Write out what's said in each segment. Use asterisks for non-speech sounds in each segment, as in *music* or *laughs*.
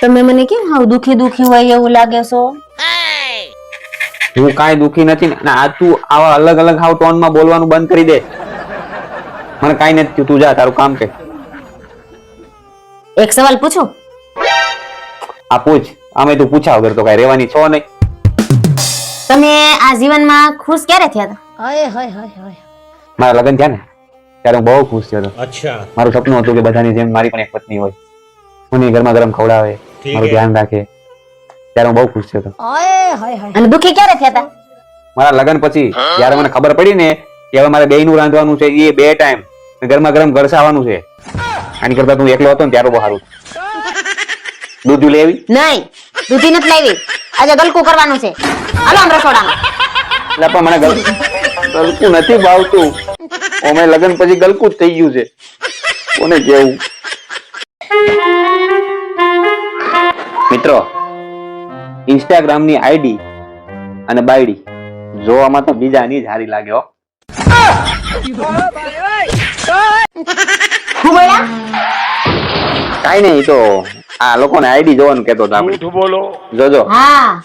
તમે મને કેમ હાવ દુખી દુખી હોય એવું લાગે છો? હું કાઈ દુખી નથી ને આ તું આવા અલગ અલગ હાવ ટોનમાં બોલવાનું બંધ કરી દે. મને કાઈ નથી તું જા તારું કામ કે એક સવાલ પૂછું? આ પૂછ. અમે તું પૂછા વગર તો કઈ રેવાની છો નહીં. તમે આ જીવનમાં ખુશ ક્યારે થયા હતા? હય હય હય હય. મારા લગ્ન થયા ને? ત્યારે હું બહુ ખુશ થયો હતો. અચ્છા. મારું સપનું હતું કે બધાની જેમ મારી પણ એક પત્ની હોય. મને ગરમા ગરમ ખવડાવે મારું ધ્યાન રાખે. ત્યારે હું બહુ ખુશ થયો અને દુખી ક્યારે થયા હતા મારા લગ્ન પછી જ્યારે મને ખબર પડી ને કે હવે મારે બેયનું રાંધવાનું છે એ બે ટાઈમ ગરમા ગરમ ગરસાવાનું છે. આની કરતા તું એકલો હતો ને ત્યારે બહુ સારું દૂધ લેવી? નહીં દૂધી નથી લાવી. આજે ગલકું કરવાનું છે. હાલો આમ રસોડામાં. એટલે પણ મને ગલકું નથી ભાવતું. અમે લગ્ન પછી ગલકું જ થઈ ગયું છે. કોને કેવું? મિત્રો ઇન્સ્ટાગ્રામની આઈડી અને બાયડી જોવામાં તો બીજાની જ હારી લાગે હો. કાઈ નહીં તો આ લોકોને આઈડી જોવાનું કેતો આપણે. बोलो જોજો. હા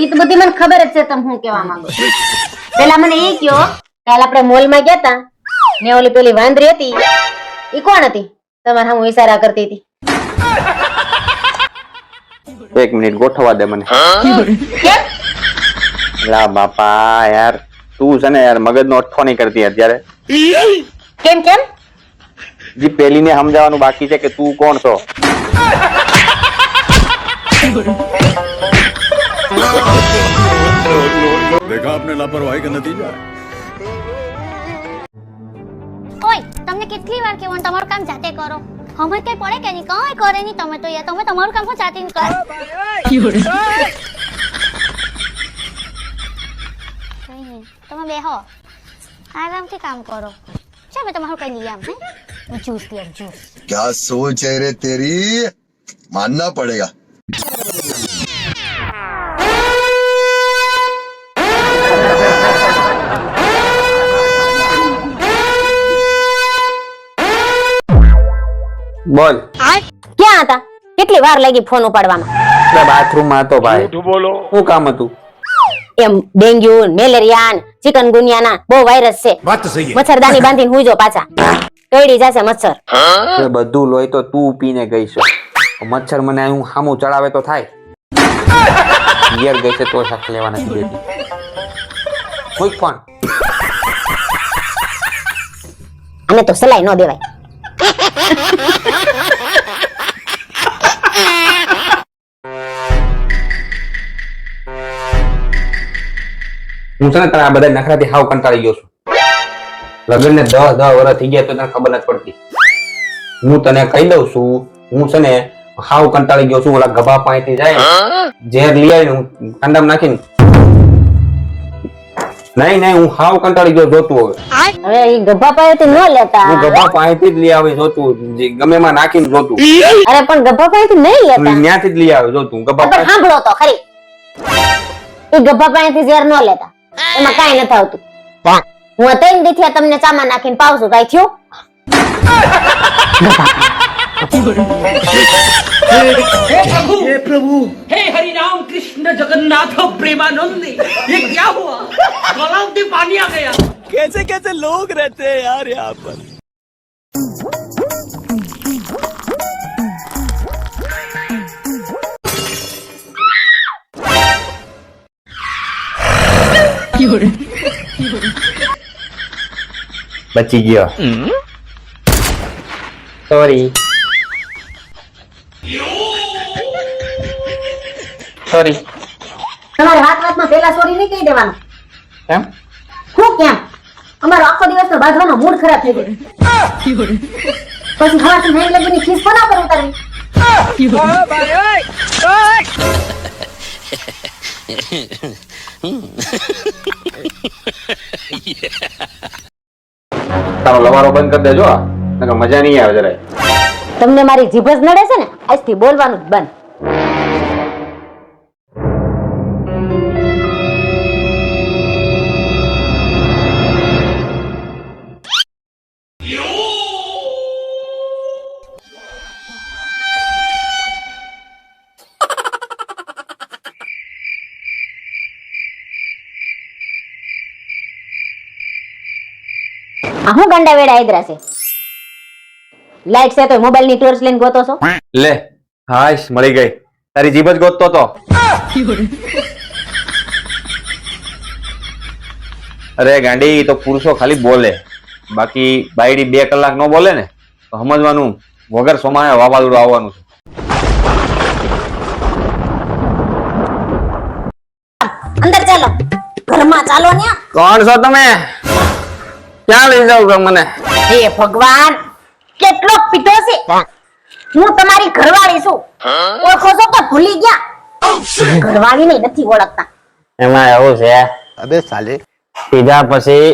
ઈ તો બધી મને ખબર જ છે તમે હું કેવા માંગો છો. પેલા મને એ કયો કાલ આપણે મોલમાં ગયા તા ને ઓલી પેલી વાંદરી હતી ઈ કોણ હતી? તમારે હું ઈશારા કરતી હતી એક મિનિટ ગોઠવવા દે મને કેમ લા બાપા યાર તું છે ને યાર મગજનો અઠ્ઠો નહીં કરતી અત્યારે કેમ કેમ જે પેલીને સમજાવવાનું બાકી છે કે તું કોણ છો देखा आपने लापरवाही का नतीजा ઓય તમને કેટલી વાર કહેવાનું તમારું કામ જાતે કરો. હમે કઈ પડે કે નહીં? કઈ કરે નહીં તમે તો યાર. તમે તમારું કામ જાતે જ કરો? તમે બેહો. આરામથી કામ કરો. ચાલ મેં તમારું કઈ લઈ આમ હે? જ્યુસ લઈ આમ જ્યુસ ક્યા સોચ રે તેરી? માનના પડેગા બોલ. ક્યાં હતા? કેટલી વાર લાગી ફોન ઉપાડવામાં? બે હતો ભાઈ. જૂઠું બોલો. શું કામ હતું? એમ ડેન્ગ્યુ મેલેરિયા ચિકનગુનિયા ના બહુ વાયરસ છે. મચ્છરદાની બાંધીને હુંજો પાછા. કઈડી જશે મચ્છર. બધું લોહી તો તું પીને ગઈ છે મચ્છર મને હું હામું ચડાવે તો થાય. યર ગઈ છે તો શાક લેવા નથી કોઈ પણ અને તો સલાઈ ન દેવાય. હું છે ને તને આ બધા નખરાથી હાવ કંટાળી ગયો છું. લગ્ન ને દસ દસ વર્ષ થઈ ગયા તો તને ખબર નથી પડતી. હું તને કહી દઉં છું, હું છે ને હાવ કંટાળી ગયો છું, ઓલા ગભા પાણીથી જાય ઝેર લઈ આવીને હું કાંડામાં નાખીને નહીં નહીં હું હાવ કંટાળી ગયો જોતું હવે. હવે એ ગભા પાસેથી ન લેતા. હું ગભા પાણીથી જ લઈ આવી જોતું. જે ગમે માં નાખીને જોતું. અરે પણ ગભા પાસેથી નહીં લેતા. ત્યાંથી જ લઈ આવે જોતું ગભા પણ સાંભળો તો ખરી. એ ગભા પાસેથી ઝેર ન લેતા. એમાં કાંઈ નથી આવતું. હું ત્રણ દીઠિયા તમને ચામાં નાખીને પાવશું કાઈ થયું? हे प्रभु। हे प्रभु। हे हरि राम कृष्ण जगन्नाथ प्रेमानंद ये क्या हुआ? में पानी आ गया। कैसे कैसे लोग रहते हैं यार यहाँ पर? बची गया। सॉरी સોરી તમારે વાત વાતમાં પેલા સોરી નહીં કહી દેવાનું. એમ? હું કેમ? અમારો આખો દિવસનો બાંધવાનો મૂડ ખરાબ થઈ ગયો. પછી હવાથી નહીં લગીની ખીસ કોના પર ઉતારવી? તારો લવારો બંધ કરી દેજો નકર મજા નહીં આવે જરાય. તમને મારી જીભ જ નડે છે ને આજથી બોલવાનું જ બંધ. આ હું ગંડા વેડા આદરા છે? લાઈટ છે તો મોબાઈલની ટોર્ચ લઈને ગોતો છો? લે હાશ મળી ગઈ. તારી જીભ જ ગોતતો તો. અરે ગાંડી તો પુરુષો ખાલી બોલે. બાકી બાયડી બે કલાક નો બોલે ને તો સમજવાનું વગર સોમાને વાવાઝોડું આવવાનું છે. અંદર ચાલો. ઘરમાં ચાલો ને કોણ છો તમે? ક્યાં લઈ જાવ મને? હે ભગવાન કેટલો પીધો છે? હું તમારી ઘરવાળી છું. ઓળખો છો કે ભૂલી ગયા. ઘરવાળી ને નથી ઓળખતા. એમાં એવું છે અબે સાલે. પીધા પછી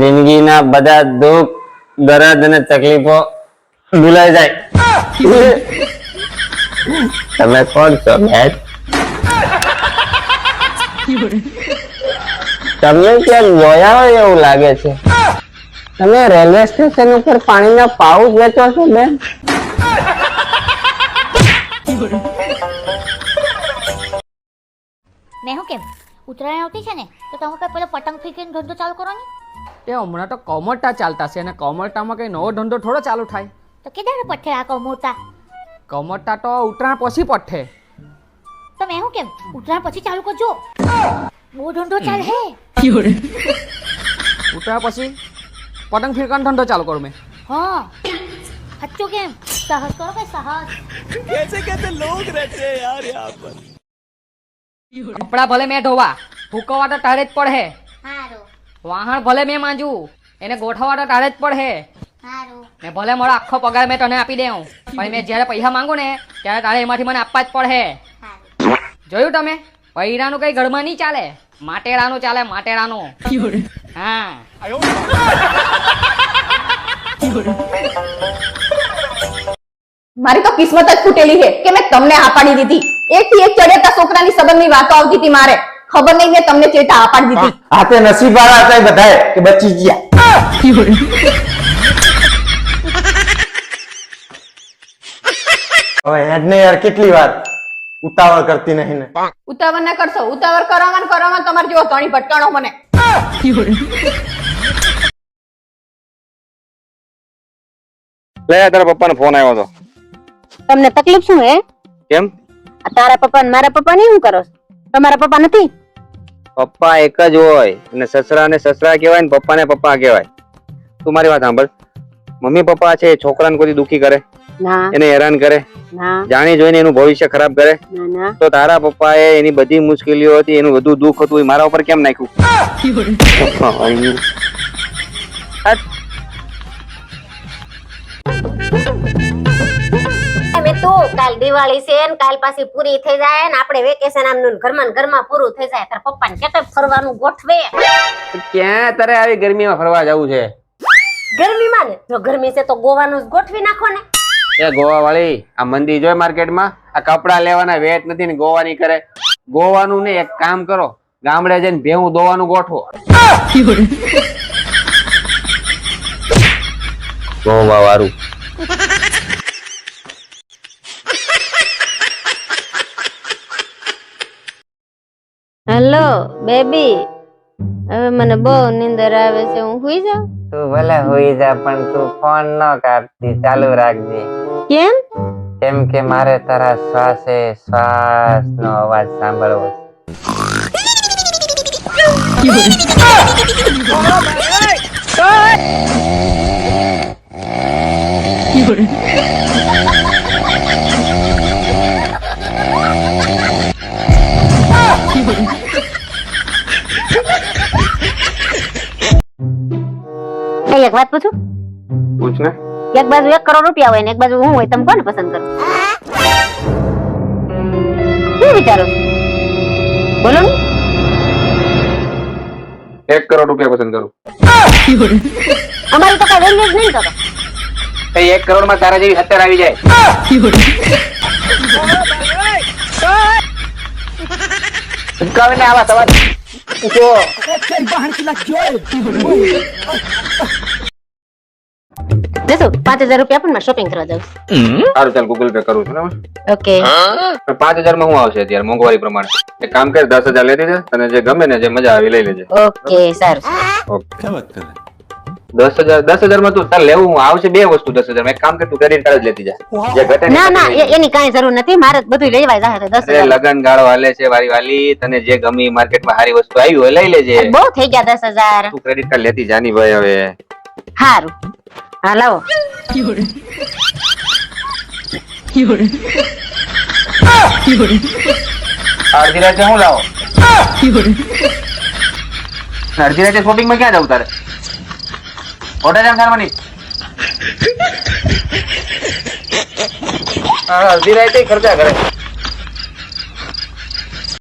જિંદગીના બધા દુઃખ દર્દ અને તકલીફો ભૂલાઈ જાય. તમે કોણ છો મેચ તમને ક્યાંક જોયા હોય એવું લાગે છે. તમે રેલવે સ્ટેશન ઉપર પાણીના પાઉચ વેચો છો બેન? મેં હું કેમ? ઉત્તરાયણ આવતી છે ને તો તમે કઈ પેલો પતંગ ફીકીને ધંધો ચાલુ કરો ને? તે હમણાં તો કોમરટા ચાલતા છે અને કોમરટામાં કઈ નવો ધંધો થોડો ચાલુ થાય. તો કેદારે પઠે આ કહો મોટા તો ઉત્તરાયણ પછી પઠે તો મેં હું કેમ? ઉત્તરાયણ પછી ચાલુ કરજો. બહુ ધંધો ચાલે. હે ઉત્તરાયણ પછી? પતંગ ફિરકાનો ધંધો ચાલુ કરું મેં હા સાચું કેમ સાહસ કરો કે સાહસ કપડા ભલે મેં ધોવા ભૂકવા તો તારે જ પડે હારું વાહણ ભલે મેં માંજું એને ગોઠવવા તો તારે જ પડે હારું ને ભલે મારો આખો પગાર મેં તને આપી દઉં પણ મેં જ્યારે પૈસા માંગુ ને ત્યારે તારે એમાંથી મને આપવા જ પડે હારું જોયું તમે પૈરાનું કઈ ઘરમાં નહીં ચાલે માટેરાનું ચાલે માટેરાનું હા. મારી તો કિસ્મત જ ફૂટેલી છે કે મેં તમને હા પાડી દીધી. એક થી એક ચડેતા છોકરાની સંબંધની વાતો આવતી હતી મારે. ખબર નહીં મેં તમને ચેતા હા પાડી દીધી. હાથે નસીબ વાળા હતા બધાએ કે બચી ગયા. હવે હેડ ને યાર કેટલી વાર ઉતાવળ કરતી નહીં ને. ઉતાવળ ના કરશો. ઉતાવળ કરવામાં કરવામાં તમારે જેવો ધણી ભટકાણો મને. *laughs* લે તારા પપ્પાનો ફોન આવ્યો હતો તમને તકલીફ શું હે? કેમ? તારા પપ્પા મારા પપ્પા ને શું કરો તમારા પપ્પા નથી? પપ્પા એક જ હોય અને સસરા ને સસરા કહેવાય ને પપ્પા ને પપ્પા કહેવાય. તું મારી વાત સાંભળ. મમ્મી પપ્પા છે છોકરાને કોઈ દુખી કરે. એને હેરાન કરે. જાણી જોઈને એનું ભવિષ્ય ખરાબ કરે. ના ના. તો તારા પપ્પાએ એની બધી મુશ્કેલીઓ હતી એનું બધું દુઃખ હતું એ મારા ઉપર કેમ નાખ્યું? કાલ દિવાળી છે ને કાલ પાછી પૂરી થઈ જાય ને આપણે વેકેશન આમનું ઘરમાં ઘરમાં પૂરું થઈ જાય. તારા પપ્પાને કેતો ફરવાનું ગોઠવે. ક્યાં તારે આવી ગરમીમાં ફરવા જવું છે? ગરમીમાં ને? જો ગરમી છે તો ગોવાનું જ ગોઠવી નાખો ને. એ ગોવા વાળી આ મંદી જોય માર્કેટમાં? આ કપડા લેવાના વેટ નથી ને ગોવાની કરે. ગોવાનું ને એક કામ કરો. ગામડે જઈને ભેવું દોવાનું ગોઠવો. ગોવા વાળું હેલો બેબી. હવે મને બહુ નીંદર આવે છે હું સુઈ જાઉં? તું ભલે સુઈ જા પણ તું ફોન ન કાપતી ચાલુ રાખજે. કેમ? કેમ કે મારે તારા શ્વાસે શ્વાસ નો અવાજ સાંભળવો છે. એક વાત પૂછું? પૂછ ને એક બાજુ એક કરોડ રૂપિયા હોય ને એક બાજુ હું હોય તમે કોને પસંદ કરો? શું વિચારો બોલો ને. એક કરોડ રૂપિયા પસંદ કરું. અમારી તો કઈ વેલ્યુ જ નહીં તો તો. એ એક કરોડમાં તારા જેવી હત્યાર આવી જાય. ઉચકાવે ને આવા સવાલ જો દેશો પાંચ હજાર રૂપિયા પણ શોપિંગ કરવા જાઉં સારું ચાલ ગૂગલ પે કરું છું ઓકે પાંચ હજારમાં હું આવશે અત્યારે મોંઘવારી પ્રમાણે? એક કામ કર દસ હજાર લઈ લેજે તને જે ગમે ને જે મજા આવી લઈ લેજે. ઓકે સારું ઓકે દસ હજાર દસ હજારમાં તું તારે લેવું આવશે બે વસ્તુ દસ હજાર એક કામ તું ક્રેડિટ કાર્ડ જ લેતી જા. જે ઘટે ના ના એની કાંઈ જરૂર નથી. મારે બધું લેવાય જાય દસ હજાર. લગન ગાળો હાલે છે વારી વાલી. તને જે ગમી માર્કેટમાં સારી વસ્તુ આવી હોય લઈ લેજે. બહુ થઈ ગયા દસ હજાર. તું ક્રેડિટ કાર્ડ લેતી જાની ભાઈ હવે. સારું હા લાવો અડધી રાતે હું લાવો અડધી રાતે શોપિંગમાં ક્યાં જવું તારે હોટેલ એમ કરવાની અડધી રાતે ખર્ચા કરે